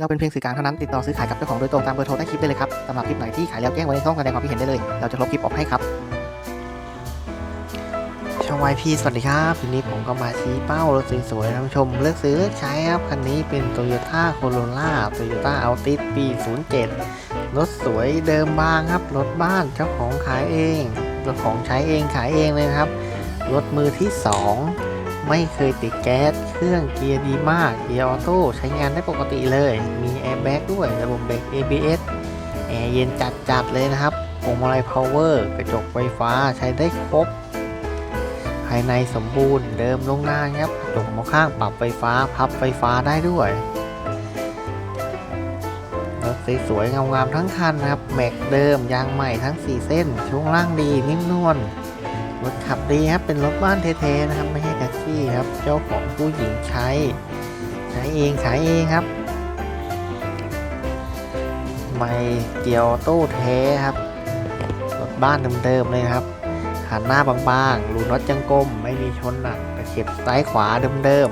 เราเป็นเพียงสื่อกลางเท่านั้นติดต่อซื้อขายกับเจ้าของโดยตรงตามเบอร์โทรใต้คลิปได้เลยครับสำหรับคลิปไหนที่ขายแล้วแจ้งไว้ในช่องแสดงความคิดเห็นได้เลย เราจะลบคลิปออกให้ครับช่องวายพีสวัสดีครับทีนี้ผมก็มาชี้เป้ารถสวยๆท่านผู้ชม เลือกซื้อเลือกใช้ครับคันนี้เป็น Toyota Corolla Toyota Altis ปี 07 รถสวยเดิมบางครับ รถบ้านเจ้าของขายเองเจ้าของใช้เองขายเองเลยครับ รถมือที่ 2 ไม่เคยติดแก๊ส เครื่องเกียร์ดีมาก เกียร์ออโต้ใช้งานได้ปกติเลย มีแอร์แบ็กด้วย ระบบเบรก ABS แอร์เย็นจัดๆเลยนะครับพวงมาลัยพาวเวอร์กระจกไฟฟ้าใช้ได้ครบ ภายในสมบูรณ์เดิมโรงงานครับกระจกมองข้างปรับไฟฟ้าพับไฟฟ้าได้ด้วยรถสวยๆงามๆทั้งคันนะครับ แม็กเดิมยางใหม่ทั้ง 4 เส้น ช่วงล่างดีนิ่มนวลรถขับดีครับ เป็นรถบ้านเท่ๆนะครับไม่ใช่ กซี่ครับ เจ้าของผู้หญิงใช้ ใช้เองขายเองครับ ไม่เกี่ยวโต้แท้ครับรถบ้านเดิมๆเลยครับหันหน้าบางๆรูน็อตยังกลมไม่มีชนหนักตะเข็บซ้ายขวาเดิม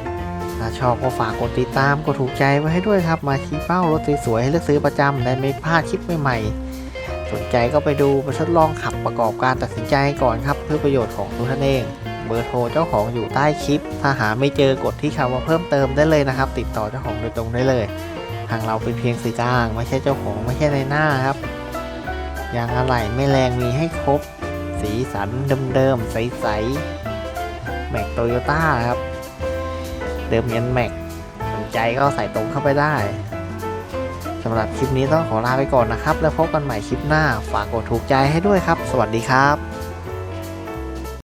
ๆถ้าชอบก็ฝากกดติดตามกดถูกใจไว้ให้ด้วยครับ มาชี้เป้ารถสวยๆให้เลือกซื้อประจำได้ไม่พลาดคลิปใหม่ๆ สนใจก็ไปดูไปทดลองขับประกอบการตัดสินใจก่อนครับ เพื่อประโยชน์ของตัวท่านเอง บอร์โทรเจ้าของอยู่ใต้คลิป ถ้าหาไม่เจอกดที่คำว่าเพิ่มเติมได้เลยนะครับ ติดต่อเจ้าของโดยตรงได้เลย ทางเราเป็นเพียงสื่อกลาง ไม่ใช่เจ้าของไม่ใช่ในหน้าครับยางอะไหล่ไม่แรงมีให้ครบ สีสันเดิมๆใสๆแม็กโตโยต้าครับ เดิมยันแม็กสนใจก็ใส่ตรงเข้าไปได้สำหรับคลิปนี้ต้องขอลาไปก่อนนะครับ แล้วพบกันใหม่คลิปหน้า ฝากกดถูกใจให้ด้วยครับ สวัสดีครับ